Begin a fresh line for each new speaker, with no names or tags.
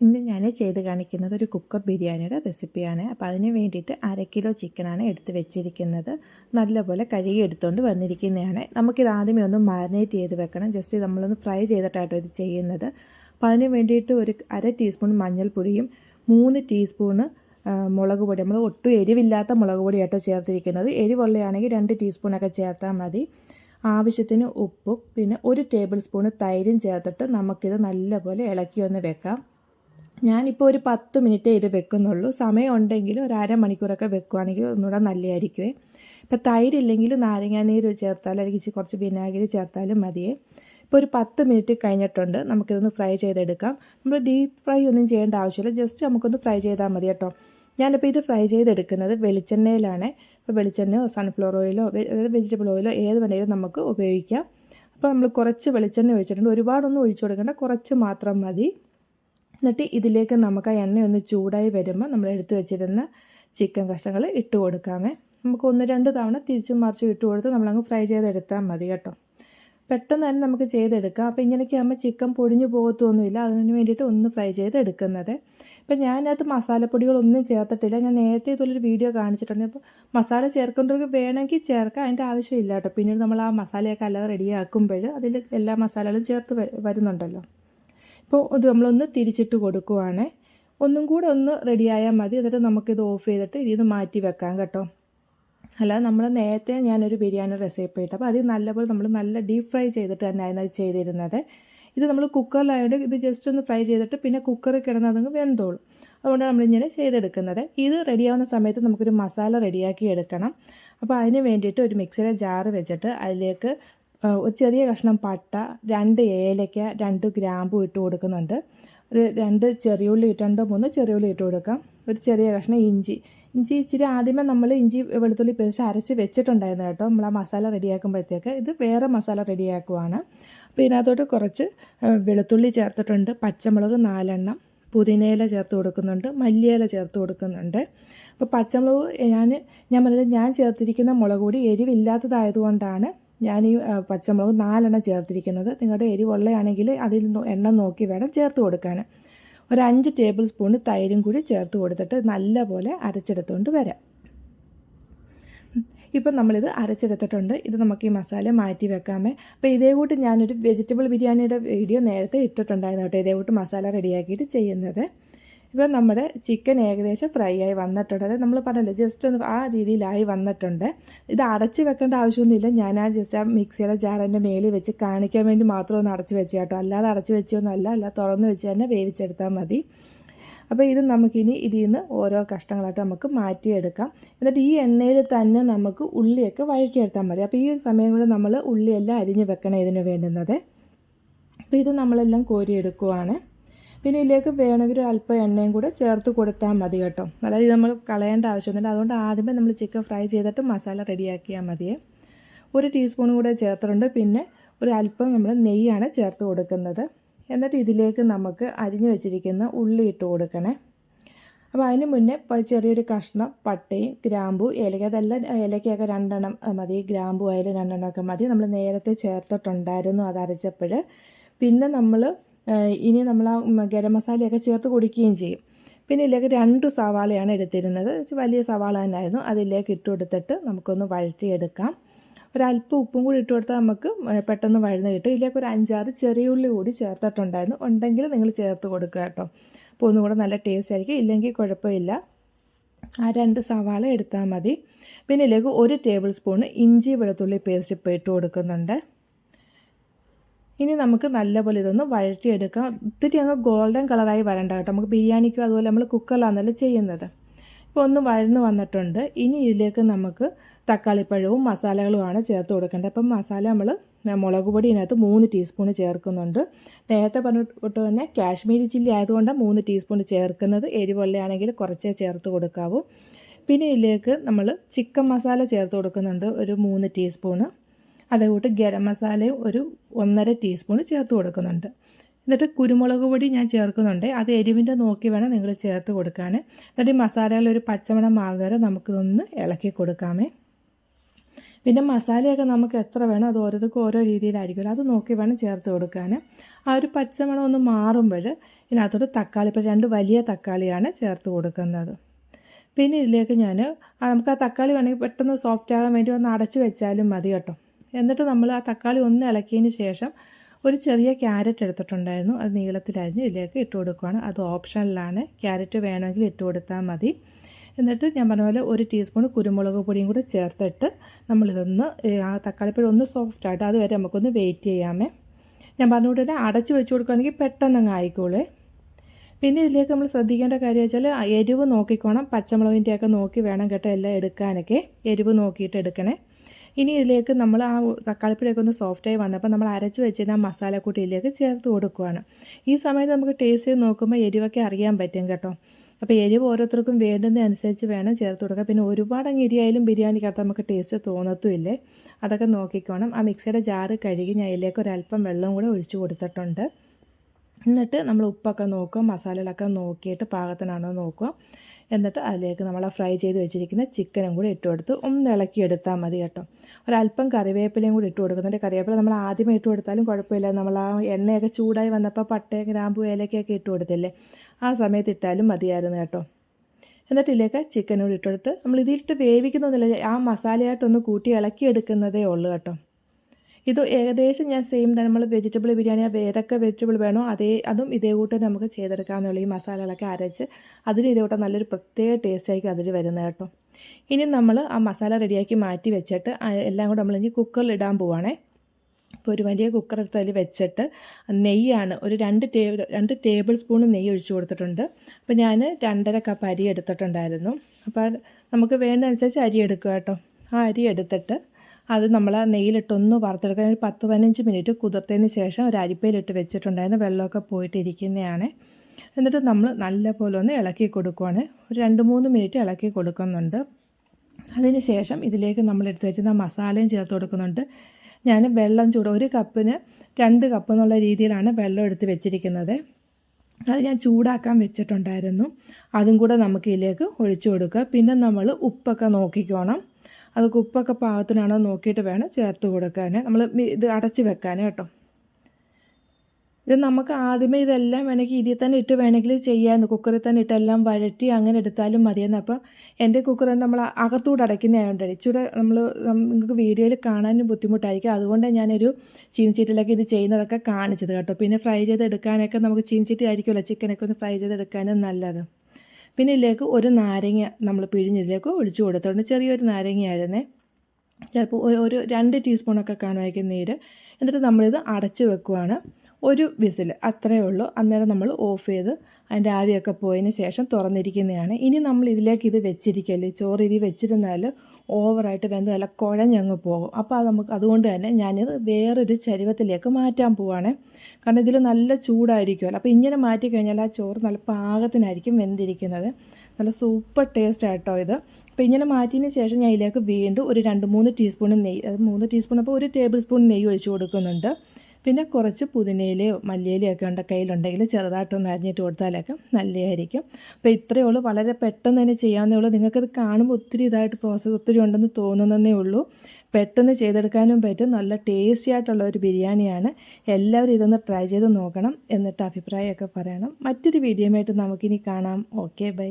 ഇന്ന് ഞാൻ ചെയ്ത് കാണിക്കുന്നത് ഒരു കുക്കർ ബിരിയാണിയുടെ റെസിപ്പിയാണ്. അപ്പോൾ അതിന് വേണ്ടിയിട്ട് അര കിലോ ചിക്കനാണ് എടുത്ത് വെച്ചിരിക്കുന്നത്. നല്ലപോലെ കഴുകി എടുത്തുകൊണ്ട് വന്നിരിക്കുന്നതാണ്. നമുക്കിത് ആദ്യമേ ഒന്ന് മാരിനേറ്റ് ചെയ്ത് വെക്കണം. ജസ്റ്റ് നമ്മളൊന്ന് ഫ്രൈ ചെയ്തിട്ടാട്ടോ ഇത് ചെയ്യുന്നത്. അപ്പോൾ അതിന് വേണ്ടിയിട്ട് ഒരു അര ടീസ്പൂൺ മഞ്ഞൾപ്പൊടിയും മൂന്ന് ടീസ്പൂണ് മുളക് പൊടി. നമ്മൾ ഒട്ടും എരിവില്ലാത്ത മുളക് പൊടിയാട്ടോ ചേർത്തിരിക്കുന്നത്. എരിവുള്ളയാണെങ്കിൽ രണ്ട് ടീസ്പൂണൊക്കെ ചേർത്താൽ മതി. ആവശ്യത്തിന് ഉപ്പും പിന്നെ ഒരു ടേബിൾ സ്പൂണ് തൈരും ചേർത്തിട്ട് നമുക്കിത് നല്ലപോലെ ഇളക്കി ഒന്ന് വെക്കാം. ഞാനിപ്പോൾ ഒരു പത്ത് മിനിറ്റ് ഇത് വെക്കുന്നുള്ളൂ. സമയമുണ്ടെങ്കിൽ ഒരു അരമണിക്കൂറൊക്കെ വെക്കുവാണെങ്കിൽ ഒന്നുകൂടെ നല്ലതായിരിക്കുമേ ഇപ്പോൾ തൈരില്ലെങ്കിൽ നാരങ്ങാനീര് ചേർത്താലും അല്ലെങ്കിൽ കുറച്ച് വിനാഗിരി ചേർത്താലും മതിയേ. ഇപ്പോൾ ഒരു പത്ത് മിനിറ്റ് കഴിഞ്ഞിട്ടുണ്ട്. നമുക്കിതൊന്ന് ഫ്രൈ ചെയ്തെടുക്കാം. നമ്മൾ ഡീപ്പ് ഫ്രൈ ഒന്നും ചെയ്യേണ്ട ആവശ്യമില്ല. ജസ്റ്റ് നമുക്കൊന്ന് ഫ്രൈ ചെയ്താൽ മതി കേട്ടോ. ഞാനിപ്പോൾ ഇത് ഫ്രൈ ചെയ്തെടുക്കുന്നത് വെളിച്ചെണ്ണയിലാണ്. ഇപ്പോൾ വെളിച്ചെണ്ണയോ സൺഫ്ലവർ ഓയിലോ അതായത് വെജിറ്റബിൾ ഓയിലോ ഏത് വേണമെങ്കിലും നമുക്ക് ഉപയോഗിക്കാം. അപ്പോൾ നമ്മൾ കുറച്ച് വെളിച്ചെണ്ണ ഒഴിച്ചിട്ടുണ്ട്. ഒരുപാടൊന്നും ഒഴിച്ചു കൊടുക്കേണ്ട. കുറച്ച് മാത്രം മതി. എന്നിട്ട് ഇതിലേക്ക് നമുക്ക് ആ എണ്ണ ഒന്ന് ചൂടായി വരുമ്പോൾ നമ്മൾ എടുത്തു വെച്ചിരുന്ന ചിക്കൻ കഷ്ണങ്ങൾ ഇട്ട് കൊടുക്കാമേ. നമുക്ക് ഒന്ന് രണ്ട് തവണ തിരിച്ചും മറിച്ചും ഇട്ട് കൊടുത്ത് നമ്മളങ്ങ് ഫ്രൈ ചെയ്തെടുത്താൽ മതി കേട്ടോ. പെട്ടെന്ന് തന്നെ നമുക്ക് ചെയ്തെടുക്കാം. അപ്പോൾ ഇങ്ങനെയൊക്കെ ആകുമ്പോൾ ചിക്കൻ പൊടിഞ്ഞു പോകത്തൊന്നുമില്ല. അതിന് വേണ്ടിയിട്ട് ഒന്ന് ഫ്രൈ ചെയ്തെടുക്കുന്നത്. ഇപ്പം ഞാനത് മസാലപ്പൊടികളൊന്നും ചേർത്തിട്ടില്ല. ഞാൻ നേരത്തെ ഇതുപോലൊരു വീഡിയോ കാണിച്ചിട്ടുണ്ട്. അപ്പോൾ മസാല ചേർക്കേണ്ടവർക്ക് വേണമെങ്കിൽ ചേർക്കാം. അതിന്റെ ആവശ്യമില്ല കേട്ടോ. പിന്നീട് നമ്മൾ ആ മസാലയൊക്കെ അല്ലാതെ റെഡിയാക്കുമ്പോൾ അതിൽ എല്ലാ മസാലകളും ചേർത്ത് വരുന്നുണ്ടല്ലോ. ഇപ്പോൾ ഇത് നമ്മളൊന്ന് തിരിച്ചിട്ട് കൊടുക്കുവാണ്. ഒന്നും കൂടെ ഒന്ന് റെഡിയായാൽ മതി. എന്നിട്ട് നമുക്കിത് ഓഫ് ചെയ്തിട്ട് നിന്ന് മാറ്റി വെക്കാം കേട്ടോ. അല്ലാതെ നമ്മൾ നേരത്തെ ഞാനൊരു ബിരിയാണി റെസിപ്പി ഇട്ടു അപ്പോൾ അത് നല്ലപോലെ നമ്മൾ നല്ല ഡീപ് ഫ്രൈ ചെയ്തിട്ട് തന്നെയായിരുന്നു അത് ചെയ്തിരുന്നത്. ഇത് നമ്മൾ കുക്കറിലായതുകൊണ്ട് ഇത് ജസ്റ്റ് ഒന്ന് ഫ്രൈ ചെയ്തിട്ട് പിന്നെ കുക്കറിൽ കിടന്ന് അതങ്ങ് വെന്തോളും. അതുകൊണ്ടാണ് നമ്മളിങ്ങനെ ചെയ്തെടുക്കുന്നത്. ഇത് റെഡിയാവുന്ന സമയത്ത് നമുക്കൊരു മസാല റെഡിയാക്കി എടുക്കണം. അപ്പോൾ അതിന് വേണ്ടിയിട്ട് ഒരു മിക്സിയുടെ ജാറ് വെച്ചിട്ട് അതിലേക്ക് ഒരു ചെറിയ കഷ്ണം പട്ട രണ്ട് ഏലയ്ക്ക രണ്ട് ഗ്രാമ്പു ഇട്ട് കൊടുക്കുന്നുണ്ട്. ഒരു രണ്ട് ചെറിയുള്ളി രണ്ടോ മൂന്നോ ചെറിയുള്ളി ഇട്ട് കൊടുക്കാം. ഒരു ചെറിയ കഷ്ണം ഇഞ്ചി. ഇഞ്ചി ഇച്ചിരി ആദ്യമേ നമ്മൾ ഇഞ്ചി വെളുത്തുള്ളി പേസ്റ്റ് അരച്ച് വെച്ചിട്ടുണ്ടായിരുന്നു കേട്ടോ. നമ്മൾ ആ മസാല റെഡിയാക്കുമ്പോഴത്തേക്ക് ഇത് വേറെ മസാല റെഡിയാക്കുവാണ്. അപ്പോൾ ഇതിനകത്തോട്ട് കുറച്ച് വെളുത്തുള്ളി ചേർത്തിട്ടുണ്ട് പച്ചമുളക് നാലെണ്ണം പുതിനയില ചേർത്ത് കൊടുക്കുന്നുണ്ട് മല്ലിയില ചേർത്ത് കൊടുക്കുന്നുണ്ട്. അപ്പോൾ പച്ചമുളക് ഞാൻ ഞാൻ പറഞ്ഞത് ഞാൻ ചേർത്തിരിക്കുന്ന മുളക് കൂടി എരിവില്ലാത്തതായതുകൊണ്ടാണ് ഞാൻ ഈ പച്ചമുളക് നാലെണ്ണം ചേർത്തിരിക്കുന്നത്. നിങ്ങളുടെ എരിവുള്ളയാണെങ്കിൽ അതിൽ എണ്ണം നോക്കി വേണം ചേർത്ത് കൊടുക്കാൻ ഒരു അഞ്ച് ടേബിൾ സ്പൂൺ തൈരും കൂടി ചേർത്ത് കൊടുത്തിട്ട് നല്ലപോലെ അരച്ചെടുത്തുകൊണ്ട് വരാം. ഇപ്പം നമ്മളിത് അരച്ചെടുത്തിട്ടുണ്ട്. ഇത് നമുക്ക് ഈ മസാല മാറ്റി വെക്കാമേ. അപ്പോൾ ഇതേ കൂട്ട് ഞാനൊരു വെജിറ്റബിൾ ബിരിയാണിയുടെ വീഡിയോ നേരത്തെ ഇട്ടിട്ടുണ്ടായിരുന്നു കേട്ടോ. ഇതേ കൂട്ട് മസാല റെഡിയാക്കിയിട്ട് ചെയ്യുന്നത്. ഇപ്പം നമ്മുടെ ചിക്കൻ ഏകദേശം ഫ്രൈ ആയി വന്നിട്ടുണ്ട്. അതായത് നമ്മൾ പറഞ്ഞല്ലോ ജസ്റ്റ് ഒന്ന് ആ രീതിയിലായി വന്നിട്ടുണ്ട്. ഇത് അടച്ച് വെക്കേണ്ട ആവശ്യമൊന്നുമില്ല. ഞാൻ ആ ജസ്റ്റ് ആ മിക്സിയുടെ ജാറിന്റെ മേളിൽ വെച്ച് കാണിക്കാൻ വേണ്ടി മാത്രം ഒന്ന് അടച്ച് വെച്ച് കേട്ടോ. അല്ലാതെ അടച്ച് വെച്ചൊന്നുമല്ല അല്ല. തുറന്ന് വെച്ച് തന്നെ വേവിച്ചെടുത്താൽ മതി. അപ്പോൾ ഇത് നമുക്കിനി ഇതിൽ നിന്ന് ഓരോ കഷ്ണങ്ങളായിട്ട് നമുക്ക് മാറ്റിയെടുക്കാം. എന്നിട്ട് ഈ എണ്ണയിൽ തന്നെ നമുക്ക് ഉള്ളിയൊക്കെ വഴറ്റിയെടുത്താൽ മതി. അപ്പോൾ ഈ സമയം കൊണ്ട് നമ്മൾ ഉള്ളിയെല്ലാം അരിഞ്ഞ് വെക്കണം ഇതിന് വേണ്ടുന്നത്. അപ്പോൾ ഇത് നമ്മളെല്ലാം കോരിയെടുക്കുവാണ്. പിന്നെ ഇതിലേക്ക് വേണമെങ്കിൽ അല്പം എണ്ണയും കൂടെ ചേർത്ത് കൊടുത്താൽ മതി കേട്ടോ. അതായത് ഇത് നമ്മൾ കളയേണ്ട ആവശ്യമൊന്നുമില്ല. അതുകൊണ്ട് ആദ്യമേ നമ്മൾ ചിക്കൻ ഫ്രൈ ചെയ്തിട്ട് മസാല റെഡിയാക്കിയാൽ മതിയേ. ഒരു ടീസ്പൂൺ കൂടെ ചേർത്തിട്ടുണ്ട്. പിന്നെ ഒരു അല്പം നമ്മൾ നെയ്യാണ് ചേർത്ത് കൊടുക്കുന്നത്. എന്നിട്ട് ഇതിലേക്ക് നമുക്ക് അരിഞ്ഞു വെച്ചിരിക്കുന്ന ഉള്ളി ഇട്ട് കൊടുക്കണേ. അപ്പോൾ അതിന് മുന്നേ ചെറിയൊരു കഷ്ണം പട്ടയും ഗ്രാമ്പു ഏലക്ക. അതെല്ലാം ഏലക്കയൊക്കെ രണ്ടെണ്ണം മതി. ഗ്രാമ്പു ആയാലും രണ്ടെണ്ണമൊക്കെ മതി. നമ്മൾ നേരത്തെ ചേർത്തിട്ടുണ്ടായിരുന്നു അത് അരച്ചപ്പോൾ. പിന്നെ നമ്മൾ ഇനി നമ്മൾ ആ ഗരം മസാലയൊക്കെ ചേർത്ത് കുടിക്കുകയും ചെയ്യും. പിന്നെ ഇതിലേക്ക് രണ്ട് സവാളയാണ് എടുത്തിരുന്നത്. വലിയ സവാള തന്നെയായിരുന്നു. അതിലേക്ക് ഇട്ട് കൊടുത്തിട്ട് നമുക്കൊന്ന് വഴറ്റിയെടുക്കാം. ഒരല്പം ഉപ്പും കൂടി ഇട്ട് കൊടുത്താൽ നമുക്ക് പെട്ടെന്ന് വഴന്ന് കിട്ടും. ഇതിലേക്ക് ഒരു അഞ്ചാറ് ചെറിയ ഉള്ളി കൂടി ചേർത്തിട്ടുണ്ടായിരുന്നു. ഉണ്ടെങ്കിൽ നിങ്ങൾ ചേർത്ത് കൊടുക്കുക കേട്ടോ. അപ്പോൾ ഒന്നും കൂടെ നല്ല ടേസ്റ്റ് ആയിരിക്കും. ഇല്ലെങ്കിൽ കുഴപ്പമില്ല. ആ രണ്ട് സവാള എടുത്താൽ മതി. പിന്നെ ഇതിലേക്ക് ഒരു ടേബിൾ സ്പൂൺ ഇഞ്ചി വെളുത്തുള്ളി പേസ്റ്റ് ഇപ്പോൾ ഇട്ട് കൊടുക്കുന്നുണ്ട്. ഇനി നമുക്ക് നല്ലപോലെ ഇതൊന്ന് വഴറ്റിയെടുക്കാം. ഒത്തിരി അങ്ങ് ഗോൾഡൻ കളറായി വരണ്ട കേട്ടോ. നമുക്ക് ബിരിയാണിക്കും അതുപോലെ നമ്മൾ കുക്കറിലാണല്ലോ ചെയ്യുന്നത്. ഇപ്പോൾ ഒന്ന് വഴന്ന് വന്നിട്ടുണ്ട്. ഇനി ഇതിലേക്ക് നമുക്ക് തക്കാളിപ്പഴവും മസാലകളുമാണ് ചേർത്ത് കൊടുക്കേണ്ടത്. അപ്പം മസാല നമ്മൾ മുളക് പൊടി ഇതിനകത്ത് മൂന്ന് ടീസ്പൂൺ ചേർക്കുന്നുണ്ട്. നേരത്തെ പറഞ്ഞിട്ട് തന്നെ കാശ്മീരി ചില്ലി ആയതുകൊണ്ട് മൂന്ന് ടീസ്പൂൺ ചേർക്കുന്നത്. എരിവുള്ളയാണെങ്കിൽ കുറച്ചേ ചേർത്ത് കൊടുക്കാവൂ. പിന്നെ ഇതിലേക്ക് നമ്മൾ ചിക്കൻ മസാല ചേർത്ത് കൊടുക്കുന്നുണ്ട്. ഒരു മൂന്ന് ടീസ്പൂണ് അതേകൂട്ട് ഗരം മസാലയും ഒരു ഒന്നര ടീസ്പൂൺ ചേർത്ത് കൊടുക്കുന്നുണ്ട്. എന്നിട്ട് കുരുമുളക് പൊടി ഞാൻ ചേർക്കുന്നുണ്ട്. അത് എരിവിന്റെ നോക്കി വേണം നിങ്ങൾ ചേർത്ത് കൊടുക്കാൻ. എന്നിട്ട് ഈ മസാലകളൊരു പച്ചമണം മാറുന്ന വരെ നമുക്കിതൊന്ന് ഇളക്കി കൊടുക്കാമേ. പിന്നെ മസാലയൊക്കെ നമുക്ക് എത്ര വേണം അത് ഓരോരുത്തർക്കും ഓരോ രീതിയിലായിരിക്കുമല്ലോ. അത് നോക്കി വേണം ചേർത്ത് കൊടുക്കാൻ. ആ ഒരു പച്ചമണം ഒന്ന് മാറുമ്പോൾ ഇതിനകത്തോട്ട് തക്കാളി ഇപ്പോൾ രണ്ട് വലിയ തക്കാളിയാണ് ചേർത്ത് കൊടുക്കുന്നത്. പിന്നെ ഇതിലേക്ക് ഞാൻ നമുക്ക് ആ തക്കാളി വേണമെങ്കിൽ പെട്ടെന്ന് സോഫ്റ്റ് ആകാൻ വേണ്ടി ഒന്ന് അടച്ചു വെച്ചാലും മതി കേട്ടോ. എന്നിട്ട് നമ്മൾ ആ തക്കാളി ഒന്ന് ഇളക്കിയതിന് ശേഷം ഒരു ചെറിയ ക്യാരറ്റ് എടുത്തിട്ടുണ്ടായിരുന്നു. അത് നീളത്തിലരിഞ്ഞ് ഇതിലേക്ക് ഇട്ട് കൊടുക്കുകയാണ് അത് ഓപ്ഷനിലാണ്. ക്യാരറ്റ് വേണമെങ്കിൽ ഇട്ട് കൊടുത്താൽ മതി. എന്നിട്ട് ഞാൻ പറഞ്ഞ പോലെ ഒരു ടീസ്പൂൺ കുരുമുളക് പൊടിയും കൂടെ ചേർത്തിട്ട് നമ്മളിതൊന്ന് ആ തക്കാളിപ്പഴം ഒന്ന് സോഫ്റ്റ് ആയിട്ട് അതുവരെ നമുക്കൊന്ന് വെയിറ്റ് ചെയ്യാമേ. ഞാൻ പറഞ്ഞുകൊണ്ട് തന്നെ അടച്ച് വെച്ച് കൊടുക്കുകയാണെങ്കിൽ പെട്ടെന്ന് ആയിക്കോളേ. പിന്നെ ഇതിലേക്ക് നമ്മൾ ശ്രദ്ധിക്കേണ്ട കാര്യം വെച്ചാൽ എരിവ് നോക്കിക്കോണം. പച്ചമുളകിന്റെയൊക്കെ നോക്കി വേണം കേട്ടോ എല്ലാം എടുക്കാനൊക്കെ. എരിവ് നോക്കിയിട്ട് എടുക്കണേ. ഇനി ഇതിലേക്ക് നമ്മൾ ആ തക്കാളിപ്പഴമൊക്കെ ഒന്ന് സോഫ്റ്റായി വന്നപ്പോൾ നമ്മൾ അരച്ച് വെച്ചിരുന്ന ആ മസാലക്കൂട്ടിയിലേക്ക് ചേർത്ത് കൊടുക്കുകയാണ് ഈ സമയത്ത് നമുക്ക് ടേസ്റ്റ് ചെയ്ത് നോക്കുമ്പോൾ എരിവൊക്കെ അറിയാൻ പറ്റും കേട്ടോ. അപ്പോൾ എരിവ് ഓരോരുത്തർക്കും വേണ്ടുന്നതനുസരിച്ച് വേണം ചേർത്ത് കൊടുക്കുക പിന്നെ ഒരുപാട് അങ്ങ് എരിയായാലും ബിരിയാണിക്കകത്ത് നമുക്ക് ടേസ്റ്റ് തോന്നത്തുമില്ലേ. അതൊക്കെ നോക്കിക്കോണം. ആ മിക്സിയുടെ ജാറ് കഴുകി ഞാൻ അതിലേക്ക് ഒരല്പം വെള്ളം കൂടെ ഒഴിച്ചു കൊടുത്തിട്ടുണ്ട്. എന്നിട്ട് നമ്മൾ ഉപ്പൊക്കെ നോക്കുക മസാലകളൊക്കെ നോക്കിയിട്ട് പാകത്തിനാണോ നോക്കുക. എന്നിട്ട് അതിലേക്ക് നമ്മൾ ആ ഫ്രൈ ചെയ്ത് വെച്ചിരിക്കുന്ന ചിക്കനും കൂടി ഇട്ട് കൊടുത്ത് ഒന്ന് ഇളക്കി എടുത്താൽ മതി കേട്ടോ. ഒരല്പം കറിവേപ്പിലയും കൂടി ഇട്ട് കൊടുക്കുന്നുണ്ട്. കറിവേപ്പില നമ്മൾ ആദ്യമേ ഇട്ട് കൊടുത്താലും കുഴപ്പമില്ല. നമ്മൾ ആ എണ്ണയൊക്കെ ചൂടായി വന്നപ്പോൾ പട്ടയും ഗ്രാമ്പു ഏലക്കയൊക്കെ ഇട്ട് കൊടുത്തില്ലേ? ആ സമയത്ത് ഇട്ടാലും മതിയായിരുന്നു കേട്ടോ. എന്നിട്ട് ഇതിലേക്ക് ചിക്കനും കൂടി ഇട്ടെടുത്ത് നമ്മൾ ഇതിലിട്ട് വേവിക്കുന്നൊന്നുമില്ല. ആ മസാലയായിട്ടൊന്ന് കൂട്ടി ഇളക്കി എടുക്കുന്നതേ ഉള്ളൂ കേട്ടോ. ഇത് ഏകദേശം ഞാൻ സെയിം തന്നെ. നമ്മൾ വെജിറ്റബിൾ ബിരിയാണി ഏതൊക്കെ വെജിറ്റബിൾ വേണോ അതേ അതും ഇതേ കൂട്ട് നമുക്ക് ചെയ്തെടുക്കാമെന്നുള്ള ഈ മസാലകളൊക്കെ അരച്ച് അതിന് ഇതേ കൂട്ടം നല്ലൊരു പ്രത്യേക ടേസ്റ്റ് ആയിരിക്കും അതിൽ വരുന്നത് കേട്ടോ. ഇനി നമ്മൾ ആ മസാല റെഡിയാക്കി മാറ്റി വെച്ചിട്ട് എല്ലാം കൂടെ നമ്മൾ ഇനി കുക്കറിൽ ഇടാൻ പോവാണേ. ഇപ്പോൾ ഒരു വലിയ കുക്കർ എടുത്ത് അതിൽ വെച്ചിട്ട് നെയ്യാണ് ഒരു രണ്ട് ടേബിൾ രണ്ട് ടേബിൾ സ്പൂൺ നെയ്യ് ഒഴിച്ചു കൊടുത്തിട്ടുണ്ട്. അപ്പോൾ ഞാൻ രണ്ടര കപ്പ് അരി എടുത്തിട്ടുണ്ടായിരുന്നു. അപ്പോൾ നമുക്ക് വേണ്ടതനുസരിച്ച് അരി എടുക്കുക കേട്ടോ. ആ അരി എടുത്തിട്ട് അത് നമ്മൾ നെയ്യിലിട്ടൊന്ന് വറുത്തെടുക്കാൻ ഒരു പത്ത് പതിനഞ്ച് മിനിറ്റ് കുതിർത്തതിന് ശേഷം ഒരു അരിപ്പയിലിട്ട് വെച്ചിട്ടുണ്ടായിരുന്നു വെള്ളമൊക്കെ പോയിട്ടിരിക്കുന്നതാണ് എന്നിട്ട് നമ്മൾ നല്ലപോലെ ഒന്ന് ഇളക്കി കൊടുക്കുവാണ്. ഒരു രണ്ട് മൂന്ന് മിനിറ്റ് ഇളക്കി കൊടുക്കുന്നുണ്ട്. അതിന് ശേഷം ഇതിലേക്ക് നമ്മൾ എടുത്തു വെച്ചിരുന്ന മസാലയും ചേർത്ത് കൊടുക്കുന്നുണ്ട്. ഞാൻ വെള്ളം ചൂട് ഒരു കപ്പിന് രണ്ട് കപ്പ് എന്നുള്ള രീതിയിലാണ് വെള്ളം എടുത്ത് വെച്ചിരിക്കുന്നത്. അത് ഞാൻ ചൂടാക്കാൻ വെച്ചിട്ടുണ്ടായിരുന്നു. അതും കൂടെ നമുക്ക് ഇതിലേക്ക് ഒഴിച്ചു കൊടുക്കുക. പിന്നെ നമ്മൾ ഉപ്പൊക്കെ നോക്കിക്കോണം. അത് ഉപ്പൊക്കെ പാകത്തിനാണോ നോക്കിയിട്ട് വേണം ചേർത്ത് കൊടുക്കാൻ. നമ്മൾ ഇത് അടച്ച് വെക്കാൻ കേട്ടോ. ഇത് നമുക്ക് ആദ്യമേ ഇതെല്ലാം വേണമെങ്കിൽ ഇതിൽ തന്നെ ഇട്ട് വേണമെങ്കിൽ ചെയ്യാമെന്ന് കുക്കറിൽ തന്നെ ഇട്ടെല്ലാം വഴറ്റി അങ്ങനെ എടുത്താലും മതിയെന്ന് അപ്പം എന്റെ കുക്കർ നമ്മൾ അകത്തൂടെ അടയ്ക്കുന്നതായതുകൊണ്ട് ഇച്ചിരി നമ്മൾ നിങ്ങൾക്ക് വീഡിയോയിൽ കാണാനും ബുദ്ധിമുട്ടായിരിക്കും. അതുകൊണ്ട് ഞാനൊരു ചീനിച്ചീറ്റിലൊക്കെ ഇത് ചെയ്യുന്നതൊക്കെ കാണിച്ചത് കേട്ടോ. പിന്നെ ഫ്രൈ ചെയ്തെടുക്കാനൊക്കെ നമുക്ക് ചീനിച്ചീറ്റി ആയിരിക്കുമല്ലോ. ചിക്കനൊക്കെ ഒന്ന് ഫ്രൈ ചെയ്തെടുക്കാനും നല്ലത്. പിന്നെ ഇതിലേക്ക് ഒരു നാരങ്ങ നമ്മൾ പിഴിഞ്ഞതിലേക്ക് ഒഴിച്ചു കൊടുത്തോണ്ട് ചെറിയൊരു നാരങ്ങയായിരുന്നേ. ചിലപ്പോൾ ഒരു രണ്ട് ടീസ്പൂണൊക്കെ കാണുമായിരിക്കും നീര്. എന്നിട്ട് നമ്മളിത് അടച്ചു വെക്കുവാണ്. ഒരു വിസിൽ അത്രയേ ഉള്ളൂ. അന്നേരം നമ്മൾ ഓഫ് ചെയ്ത് അതിന്റെ ആവിയൊക്കെ പോയതിന് ശേഷം തുറന്നിരിക്കുന്നതാണ്. ഇനി നമ്മൾ ഇതിലേക്ക് ഇത് വെച്ചിരിക്കല്ലേ? ചോറ് ഇരി വെച്ചിരുന്നാൽ ഓവറായിട്ട് വെന്ത് നല്ല കുഴഞ്ഞങ്ങ് പോകും. അപ്പോൾ അത് നമുക്ക് അതുകൊണ്ട് തന്നെ ഞാനിത് വേറൊരു ചരുവത്തിലേക്ക് മാറ്റാൻ പോവാണ്. കാരണം ഇതിൽ നല്ല ചൂടായിരിക്കുമല്ലോ അപ്പോൾ ഇങ്ങനെ മാറ്റി കഴിഞ്ഞാൽ ആ ചോറ് നല്ല പാകത്തിനായിരിക്കും വെന്തിരിക്കുന്നത്. നല്ല സൂപ്പർ ടേസ്റ്റ് ആട്ടോ ഇത്. അപ്പോൾ ഇങ്ങനെ മാറ്റിയതിന് ശേഷം ഞാൻ ഇതിലേക്ക് വീണ്ടും ഒരു രണ്ട് മൂന്ന് ടീസ്പൂൺ നെയ്യ് അത് മൂന്ന് ടീസ്പൂൺ അപ്പോൾ ഒരു ടേബിൾ സ്പൂൺ നെയ്യ് ഒഴിച്ച് കൊടുക്കുന്നുണ്ട്. പിന്നെ കുറച്ച് പുതിനയിലയോ മല്ലിയിലയോ ഒക്കെ ഉണ്ട് കയ്യിലുണ്ടെങ്കിൽ ചെറുതായിട്ടൊന്ന് അരിഞ്ഞിട്ട് കൊടുത്താലൊക്കെ നല്ലതായിരിക്കും. അപ്പോൾ ഇത്രയേ ഉള്ളൂ. വളരെ പെട്ടെന്ന് തന്നെ ചെയ്യാവുന്നേ ഉള്ളൂ. നിങ്ങൾക്കത് കാണുമ്പോൾ ഒത്തിരി ഇതായിട്ട് പ്രോസസ്സ് ഒത്തിരി ഉണ്ടെന്ന് തോന്നുന്നതേ ഉള്ളൂ. പെട്ടെന്ന് ചെയ്തെടുക്കാനും പറ്റും. നല്ല ടേസ്റ്റി ആയിട്ടുള്ള ഒരു ബിരിയാണിയാണ്. എല്ലാവരും ഇതൊന്ന് ട്രൈ ചെയ്ത് നോക്കണം എന്നിട്ട് അഭിപ്രായമൊക്കെ പറയണം. മറ്റൊരു വീഡിയോ ആയിട്ട് നമുക്കിനി കാണാം. Okay bye